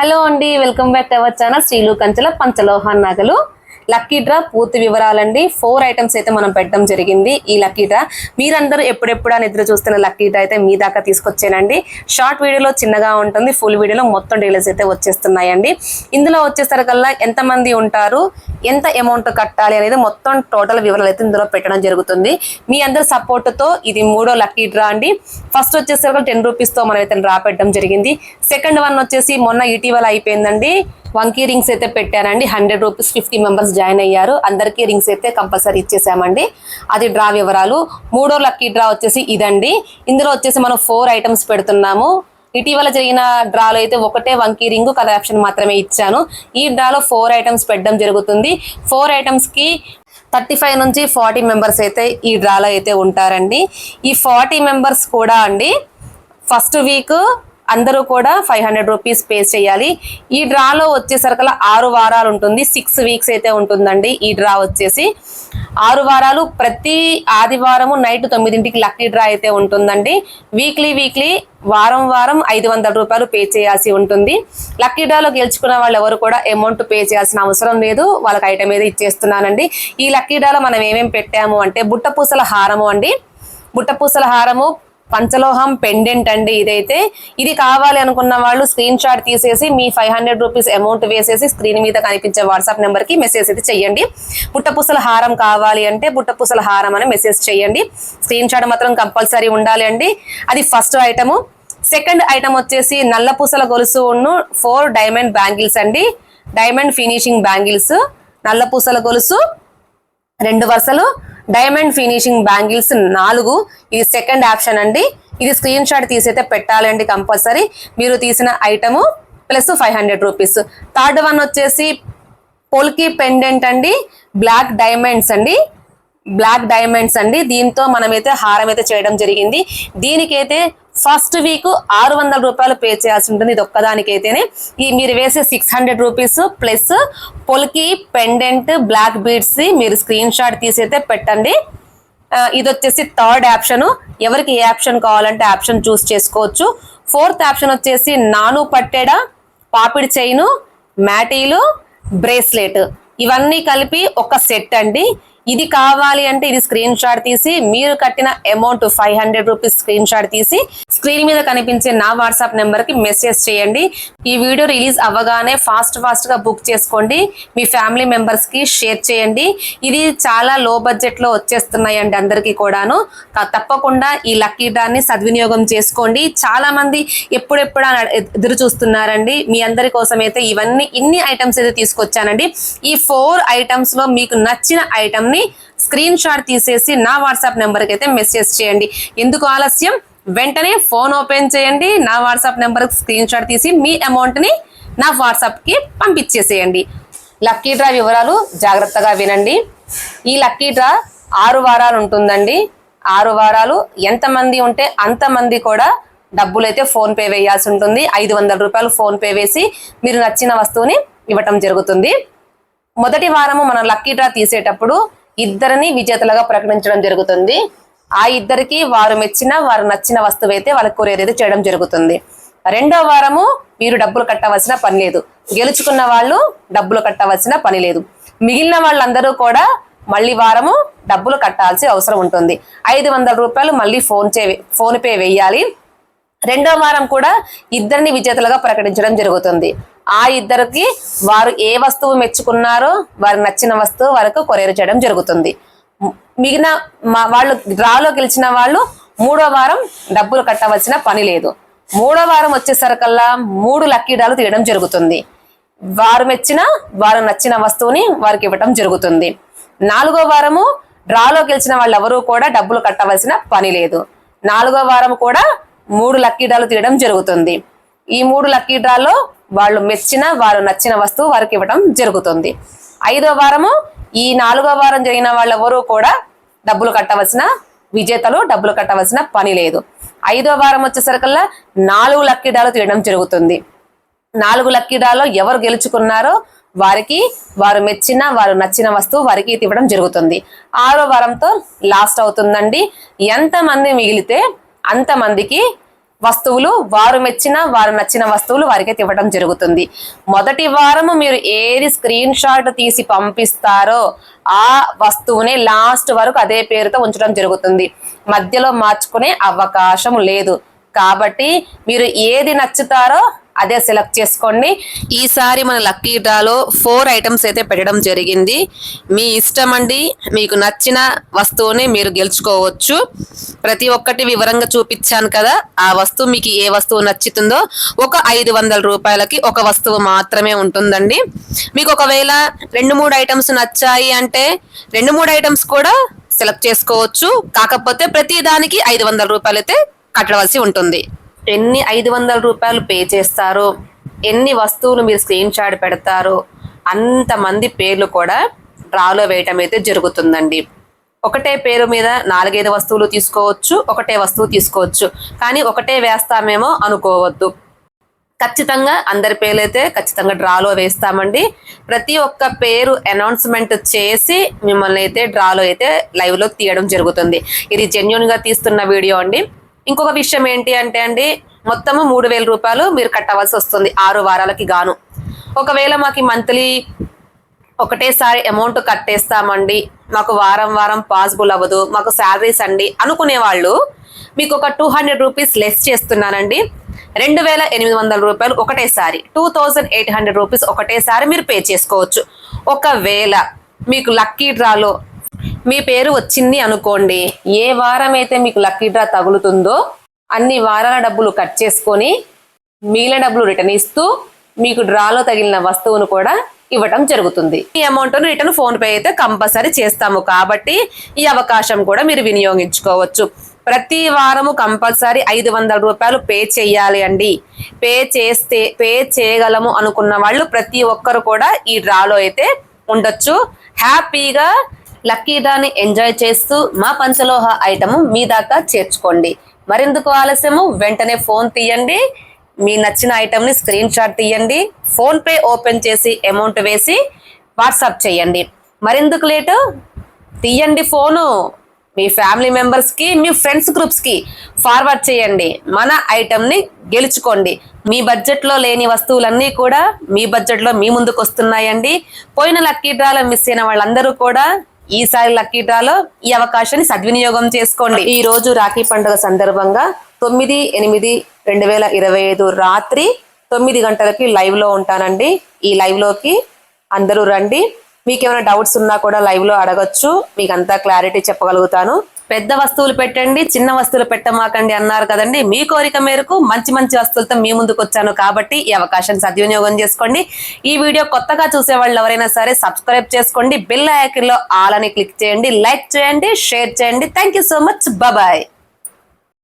Hello అండి welcome back to our channel శ్రీలు కంచెల పంచలోహన్ నగలు. లక్కీ డ్రా పూర్తి వివరాలండి. ఫోర్ ఐటమ్స్ అయితే మనం పెట్టడం జరిగింది. ఈ లక్కీ డ్రా మీరందరూ ఎప్పుడెప్పుడు అని ఎదురు చూస్తున్న లక్కీ డ్రా అయితే మీ దాకా తీసుకొచ్చానండి. షార్ట్ వీడియోలో చిన్నగా ఉంటుంది. ఫుల్ వీడియోలో మొత్తం డీటెయిల్స్ అయితే వచ్చేస్తున్నాయండి. ఇందులో వచ్చేసరికల్లా ఎంతమంది ఉంటారు? ఎంత అమౌంట్ కట్టాలి అనేది మొత్తం టోటల్ వివరాలు అయితే ఇందులో పెట్టడం జరుగుతుంది. మీ అందరి సపోర్ట్తో ఇది మూడో లక్కీ డ్రా అండి. ఫస్ట్ వచ్చేసరికి టెన్ రూపీస్తో మనం అయితే డ్రా పెట్టడం జరిగింది. సెకండ్ వన్ వచ్చేసి మొన్న ఇటీవల అయిపోయిందండి. వంకీ రింగ్స్ అయితే పెట్టానండి hundred rupees fifty members join అయ్యారు. అందరికీ రింగ్స్ అయితే కంపల్సరీ ఇచ్చేసామండి. అది డ్రా వివరాలు. మూడో లక్కీ డ్రా వచ్చేసి ఇదండి. ఇందులో వచ్చేసి మనం ఫోర్ ఐటమ్స్ పెడుతున్నాము. ఇటీవల జరిగిన డ్రాలో అయితే ఒకటే వంకీ రింగ్ కలర్ ఆప్షన్ మాత్రమే ఇచ్చాను. ఈ డ్రాలో ఫోర్ ఐటమ్స్ పెట్టడం జరుగుతుంది. ఫోర్ ఐటమ్స్కి థర్టీ ఫైవ్ నుంచి ఫార్టీ మెంబర్స్ అయితే ఈ డ్రాలో అయితే ఉంటారండి. ఈ ఫార్టీ మెంబర్స్ కూడా అండి ఫస్ట్ వీక్ అందరూ కూడా ఫైవ్ హండ్రెడ్ రూపీస్ పే చేయాలి. ఈ డ్రాలో వచ్చేసరికల ఆరు వారాలు ఉంటుంది. సిక్స్ వీక్స్ అయితే ఉంటుందండి ఈ డ్రా వచ్చేసి. ఆరు వారాలు ప్రతి ఆదివారము నైట్ తొమ్మిదింటికి లక్కీ డ్రా అయితే ఉంటుందండి. వీక్లీ వీక్లీ వారం వారం ఐదు వందల రూపాయలు పే చేయాల్సి ఉంటుంది. లక్కీ డ్రాలో గెలుచుకున్న వాళ్ళు ఎవరు కూడా అమౌంట్ పే చేయాల్సిన అవసరం లేదు. వాళ్ళకి ఐటమ్ ఏదో ఇచ్చేస్తున్నానండి. ఈ లక్కీ డ్రాలో మనం ఏమేమి పెట్టాము అంటే బుట్టపూసల హారము అండి. బుట్టపూసల హారము పంచలోహం పెండెంట్ అండి ఇదైతే. ఇది కావాలి అనుకున్న వాళ్ళు స్క్రీన్ షాట్ తీసేసి మీ ఫైవ్ హండ్రెడ్ రూపీస్ అమౌంట్ వేసేసి స్క్రీన్ మీద కనిపించే వాట్సాప్ నెంబర్కి మెసేజ్ అయితే చెయ్యండి. బుట్టపూసల హారం కావాలి అంటే బుట్టపూసల హారం అని మెసేజ్ చేయండి స్క్రీన్ షాట్ మాత్రం కంపల్సరీ ఉండాలి అండి. అది ఫస్ట్ ఐటము సెకండ్ ఐటమ్ వచ్చేసి నల్ల పూసల గొలుసు ఉన్ను ఫోర్ డైమండ్ బ్యాంగిల్స్ అండి. డైమండ్ ఫినిషింగ్ బ్యాంగిల్స్ నల్ల పూసల గొలుసు. రెండు వరుసలు. డైమండ్ ఫినిషింగ్ బ్యాంగిల్స్ నాలుగు. ఇది సెకండ్ ఆప్షన్ అండి. ఇది స్క్రీన్ షాట్ తీసైతే పెట్టాలండి కంపల్సరీ. మీరు తీసిన item plus five hundred rupees. Third one వచ్చేసి పోల్కి పెండెంట్ అండి. బ్లాక్ డైమండ్స్ అండి. బ్లాక్ డైమండ్స్ అండి. దీంతో మనమైతే హారం అయితే చేయడం జరిగింది. దీనికైతే ఫస్ట్ వీక్ ఆరు వందల రూపాయలు పే చేయాల్సి ఉంటుంది. ఇది ఒక్కదానికైతేనే. ఈ మీరు వేసే six hundred rupees plus polki pendant black beads మీరు స్క్రీన్ షాట్ తీసి అయితే పెట్టండి ఇది వచ్చేసి థర్డ్ ఆప్షన్ ఎవరికి ఏ ఆప్షన్ కావాలంటే ఆప్షన్ చూస్ చేసుకోవచ్చు. ఫోర్త్ ఆప్షన్ వచ్చేసి నాను పట్టెడ పాపిడి చైను మ్యాటీలు బ్రేస్లెట్ ఇవన్నీ కలిపి ఒక సెట్ అండి. ఇది కావాలి అంటే ఇది స్క్రీన్ షాట్ తీసి మీరు కట్టిన amount five hundred rupees screenshot తీసి స్క్రీన్ మీద కనిపించే నా వాట్సాప్ నెంబర్కి మెసేజ్ చేయండి. ఈ వీడియో రిలీజ్ అవ్వగానే ఫాస్ట్ ఫాస్ట్గా బుక్ చేసుకోండి. మీ ఫ్యామిలీ మెంబర్స్కి షేర్ చేయండి. ఇది చాలా లో బడ్జెట్లో వచ్చేస్తున్నాయండి అందరికీ కూడాను. తప్పకుండా ఈ లక్కీ డ్రాన్ని సద్వినియోగం చేసుకోండి. చాలా మంది ఎప్పుడెప్పుడు ఎదురు చూస్తున్నారండి. మీ అందరి కోసం అయితే ఇవన్నీ ఇన్ని ఐటమ్స్ అయితే తీసుకొచ్చానండి. ఈ ఫోర్ ఐటమ్స్లో మీకు నచ్చిన ఐటమ్ ని స్క్రీన్ షాట్ తీసేసి నా వాట్సాప్ నెంబర్కి అయితే మెసేజ్ చేయండి. ఎందుకు ఆలస్యం? వెంటనే ఫోన్ ఓపెన్ చేయండి. నా వాట్సాప్ నెంబర్ స్క్రీన్ షాట్ తీసి మీ అమౌంట్ని నా వాట్సాప్కి పంపించేసేయండి. లక్కీ డ్రా వివరాలు జాగ్రత్తగా వినండి. ఈ లక్కీ డ్రా ఆరు వారాలు ఉంటుందండి. ఆరు వారాలు ఎంతమంది ఉంటే అంతమంది కూడా డబ్బులు అయితే ఫోన్పే వేయాల్సి ఉంటుంది. ఐదు వందల రూపాయలు ఫోన్పే వేసి మీరు నచ్చిన వస్తువుని ఇవ్వటం జరుగుతుంది. మొదటి వారము మనం లక్కీ డ్రా తీసేటప్పుడు ఇద్దరిని విజేతలుగా ప్రకటించడం జరుగుతుంది. ఆ ఇద్దరికి వారు మెచ్చిన వారు నచ్చిన వస్తువు అయితే వాళ్ళకి కొరియర్ అయితే చేయడం జరుగుతుంది. రెండో వారము మీరు డబ్బులు కట్టవలసిన పని లేదు. గెలుచుకున్న వాళ్ళు డబ్బులు కట్టవలసిన పని లేదు. మిగిలిన వాళ్ళందరూ కూడా మళ్ళీ వారము డబ్బులు కట్టాల్సి అవసరం ఉంటుంది. ఐదు వందల రూపాయలు మళ్ళీ ఫోన్ చే ఫోన్పే వేయాలి. రెండో వారం కూడా ఇద్దరిని విజేతలుగా ప్రకటించడం జరుగుతుంది. ఆ ఇద్దరికి వారు ఏ వస్తువు మెచ్చుకున్నారో వారు నచ్చిన వస్తువు వరకు కొరియర్ చేయడం జరుగుతుంది. మిగిలిన మా వాళ్ళు డ్రాలో గెలిచిన వాళ్ళు మూడో వారం డబ్బులు కట్టవలసిన పని లేదు. మూడో వారం వచ్చేసరికల్లా మూడు లక్కీ డ్రాలు తీయడం జరుగుతుంది. వారు మెచ్చిన వారు నచ్చిన వస్తువుని వారికి ఇవ్వటం జరుగుతుంది. నాలుగో వారము డ్రాలో గెలిచిన వాళ్ళు ఎవరూ కూడా డబ్బులు కట్టవలసిన పని లేదు. నాలుగో వారం కూడా మూడు లక్కీ డ్రాలు తీయడం జరుగుతుంది. ఈ మూడు లక్కీ డ్రాలో వాళ్ళు మెచ్చిన వారు నచ్చిన వస్తువు వారికి ఇవ్వడం జరుగుతుంది. ఐదో వారము ఈ నాలుగో వారం జరిగిన వాళ్ళెవరూ కూడా డబ్బులు కట్టవలసిన విజేతలు డబ్బులు కట్టవలసిన పని లేదు. ఐదో వారం వచ్చేసరికల్లా నాలుగు లక్కీడాలు తీయడం జరుగుతుంది. నాలుగు లక్కీడాలో ఎవరు గెలుచుకున్నారో వారికి వారు మెచ్చిన వారు నచ్చిన వస్తువు వారికి ఇవ్వడం జరుగుతుంది. ఆరో వారంతో లాస్ట్ అవుతుందండి. ఎంతమంది మిగిలితే అంతమందికి వస్తువులు వారు మెచ్చిన వారు నచ్చిన వస్తువులు వారికైతే ఇవ్వడం జరుగుతుంది. మొదటి వారము మీరు ఏది స్క్రీన్ షాట్ తీసి పంపిస్తారో ఆ వస్తువునే లాస్ట్ వరకు అదే పేరుతో ఉంచడం జరుగుతుంది. మధ్యలో మార్చుకునే అవకాశం లేదు. కాబట్టి మీరు ఏది నచ్చుతారో అదే సెలెక్ట్ చేసుకోండి. ఈసారి మన లక్కీ డ్రాలో ఫోర్ ఐటమ్స్ అయితే పెట్టడం జరిగింది. మీ ఇష్టం అండి మీకు నచ్చిన వస్తువుని మీరు గెలుచుకోవచ్చు. ప్రతి ఒక్కటి వివరంగా చూపించాను కదా ఆ వస్తువు మీకు ఏ వస్తువు నచ్చుతుందో ఒక ఐదు వందల రూపాయలకి ఒక వస్తువు మాత్రమే ఉంటుందండి. మీకు ఒకవేళ రెండు మూడు ఐటమ్స్ నచ్చాయి అంటే రెండు మూడు ఐటమ్స్ కూడా సెలెక్ట్ చేసుకోవచ్చు. కాకపోతే ప్రతి దానికి ఐదు వందల రూపాయలు అయితే కట్టవలసి ఉంటుంది. ఎన్ని ఐదు వందల రూపాయలు పే చేస్తారో? ఎన్ని వస్తువులు మీరు స్క్రీన్ షాట్ పెడతారో? అంతమంది పేర్లు కూడా డ్రాలో వేయటం అయితే జరుగుతుందండి. ఒకటే పేరు మీద నాలుగైదు వస్తువులు తీసుకోవచ్చు ఒకటే వస్తువు తీసుకోవచ్చు. కానీ ఒకటే వేస్తామేమో అనుకోవద్దు. ఖచ్చితంగా అందరి పేర్లు అయితే ఖచ్చితంగా డ్రాలో వేస్తామండి. ప్రతి ఒక్క పేరు అనౌన్స్మెంట్ చేసి మిమ్మల్ని అయితే డ్రాలో అయితే లైవ్లో తీయడం జరుగుతుంది. ఇది జెన్యున్గా తీస్తున్న వీడియో అండి. ఇంకొక విషయం ఏంటి అంటే అండి మొత్తము మూడు వేల రూపాయలు మీరు కట్టవలసి వస్తుంది ఆరు వారాలకి గాను. ఒకవేళ మాకు మంత్లీ ఒకటేసారి అమౌంట్ కట్టేస్తామండి మాకు వారం వారం పాసిబుల్ అవ్వదు మాకు శాలరీస్ అండి అనుకునే వాళ్ళు మీకు ఒక టూ హండ్రెడ్ రూపీస్ లెస్ చేస్తున్నానండి. రెండు వేల ఎనిమిది వందల రూపాయలు ఒకటేసారి two thousand eight hundred rupees ఒకటేసారి మీరు పే చేసుకోవచ్చు. ఒకవేళ మీకు లక్కీ డ్రాలో మీ పేరు వచ్చింది అనుకోండి ఏ వారం అయితే మీకు లక్కీ డ్రా తగులుతుందో అన్ని వారాల డబ్బులు కట్ చేసుకొని మిగిలిన డబ్బులు రిటర్న్ ఇస్తూ మీకు డ్రాలో తగిలిన వస్తువును కూడా ఇవ్వటం జరుగుతుంది. ఈ అమౌంట్ రిటర్న్ ఫోన్ పే అయితే కంపల్సరీ చేస్తాము కాబట్టి ఈ అవకాశం కూడా మీరు వినియోగించుకోవచ్చు. ప్రతి వారము కంపల్సరీ ఐదు వందల రూపాయలు పే చేయాలి అండి. పే చేస్తే పే చేయగలము అనుకున్న వాళ్ళు ప్రతి ఒక్కరు కూడా ఈ డ్రాలో అయితే ఉండొచ్చు. హ్యాపీగా లక్కీ డ్రాని ఎంజాయ్ చేస్తూ మా పంచలోహ ఐటమ్ మీ దాకా చేర్చుకోండి. మరెందుకు ఆలస్యము? వెంటనే ఫోన్ తీయండి. మీ నచ్చిన ఐటమ్ని స్క్రీన్ షాట్ తీయండి. ఫోన్పే ఓపెన్ చేసి అమౌంట్ వేసి వాట్సాప్ చేయండి. మరెందుకు లేటు? తీయండి ఫోను. మీ ఫ్యామిలీ మెంబర్స్కి మీ ఫ్రెండ్స్ గ్రూప్స్కి ఫార్వర్డ్ చేయండి. మన ఐటమ్ని గెలుచుకోండి. మీ బడ్జెట్లో లేని వస్తువులన్నీ కూడా మీ బడ్జెట్లో మీ ముందుకు వస్తున్నాయండి పోయిన లక్కీ డ్రాలో మిస్ అయిన వాళ్ళందరూ కూడా ఈసారి లక్కీ డ్రాలో ఈ అవకాశాన్ని సద్వినియోగం చేసుకోండి. ఈ రోజు రాఖీ పండుగ సందర్భంగా తొమ్మిది ఎనిమిది రెండు వేల ఇరవై ఐదు రాత్రి తొమ్మిది గంటలకి లైవ్లో ఉంటానండి. ఈ లైవ్లోకి అందరూ రండి. మీకు ఏమైనా డౌట్స్ ఉన్నా కూడా లైవ్లో అడగచ్చు. మీకు అంతా క్లారిటీ చెప్పగలుగుతాను. పెద్ద వస్తువులు పెట్టండి చిన్న వస్తువులు పెట్టమాకండి అన్నారు కదండి. మీ కోరిక మేరకు మంచి మంచి వస్తువులతో మీ ముందుకు వచ్చాను కాబట్టి ఈ అవకాశాన్ని సద్వినియోగం చేసుకోండి. ఈ వీడియో కొత్తగా చూసే వాళ్ళు ఎవరైనా సరే సబ్స్క్రైబ్ చేసుకోండి. బిల్ ఐకన్లో ఆల్ అని క్లిక్ చేయండి. లైక్ చేయండి షేర్ చేయండి. Thank you so much. Bye.